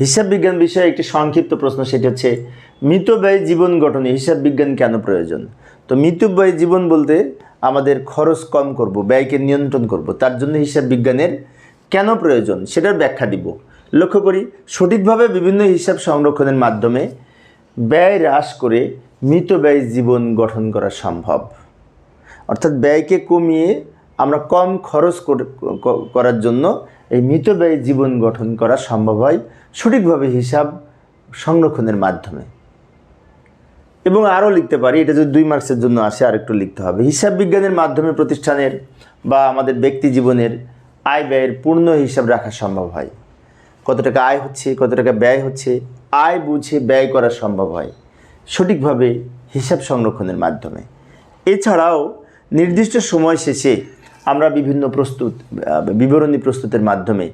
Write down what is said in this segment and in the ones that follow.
হিসাব বিজ্ঞান বিষয়ে একটি সংক্ষিপ্ত প্রশ্ন, সেটি হচ্ছে, মিতব্যয় জীবন গঠনে হিসাব বিজ্ঞান কেন প্রয়োজন? তো মিতব্যয় জীবন বলতে আমাদের খরচ কম করব, ব্যয়কে নিয়ন্ত্রণ করব, তার জন্য হিসাব বিজ্ঞানের কেন প্রয়োজন সেটার ব্যাখ্যা দিব। লক্ষ্য করি, সঠিকভাবে বিভিন্ন হিসাব সংরক্ষণের মাধ্যমে ব্যয় হ্রাস করে মিতব্যয় জীবন গঠন করা সম্ভব। অর্থাৎ ব্যয়কে কমিয়ে আমরা কম খরচ কর- করার জন্য এই মিতব্যয় জীবন গঠন করা সম্ভব হয় সঠিকভাবে হিসাব সংরক্ষণের মাধ্যমে। এবং আরও লিখতে পারি, এটা যদি দুই মার্কসের জন্য আসে, আরেকটু লিখতে হবে। হিসাব বিজ্ঞানের মাধ্যমে প্রতিষ্ঠানের বা আমাদের ব্যক্তি জীবনের আয় ব্যয়ের পূর্ণ হিসাব রাখা সম্ভব হয়। কত টাকা আয় হচ্ছে, কত টাকা ব্যয় হচ্ছে, আয় বুঝে ব্যয় করা সম্ভব হয় সঠিকভাবে হিসাব সংরক্ষণের মাধ্যমে। এছাড়াও নির্দিষ্ট সময় শেষে আমরা বিভিন্ন প্রস্তুত বিবরণী প্রস্তুতের মাধ্যমে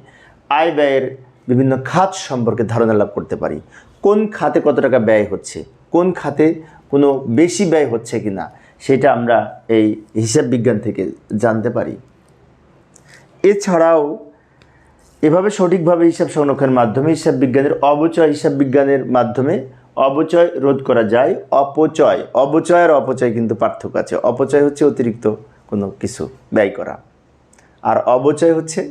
আয় ব্যয়ের বিভিন্ন খাত সম্পর্কে ধারণা লাভ করতে পারি। কোন খাতে কত টাকা ব্যয় হচ্ছে? কোন খাতে কোনো বেশি ব্যয় হচ্ছে কি না সেটা আমরা এই হিসাব বিজ্ঞান থেকে জানতে পারি। এছাড়াও এভাবে সঠিকভাবে হিসাব সংরক্ষণের মাধ্যমে, হিসাব বিজ্ঞানের অবচয়, হিসাব বিজ্ঞানের মাধ্যমে অবচয় রোধ করা যায়। অপচয়, অবচয় আর অপচয় কিন্তু পার্থক্য আছে। অপচয় হচ্ছে অতিরিক্ত কোনো কিছু ব্যয় করা। আর অবচয় হচ্ছে,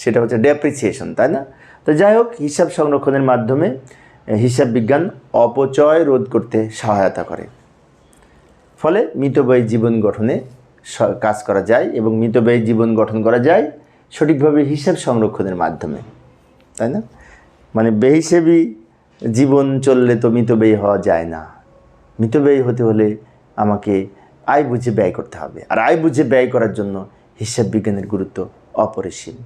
সেটা হচ্ছে ডেপ্রিসিয়েশন তাই না? তো যাই হোক, হিসাব সংরক্ষণের মাধ্যমে হিসাব বিজ্ঞান অপচয় রোধ করতে সহায়তা করে। ফলে মিতব্যয়ী জীবন গঠনে কাজ করা যায় এবং মিতব্যয়ী জীবন গঠন করা যায় সঠিকভাবে হিসাব সংরক্ষণের মাধ্যমে, তাই না? মানে বেহিসেবি জীবন চললে তো মিতব্যয়ী হওয়া যায় না। মিতব্যয়ী হতে হলে আমাকে আয় বুঝে ব্যয় করতে হবে। আর আয় বুঝে ব্যয় করার জন্য হিসাব বিজ্ঞানের গুরুত্ব অপরিসীম।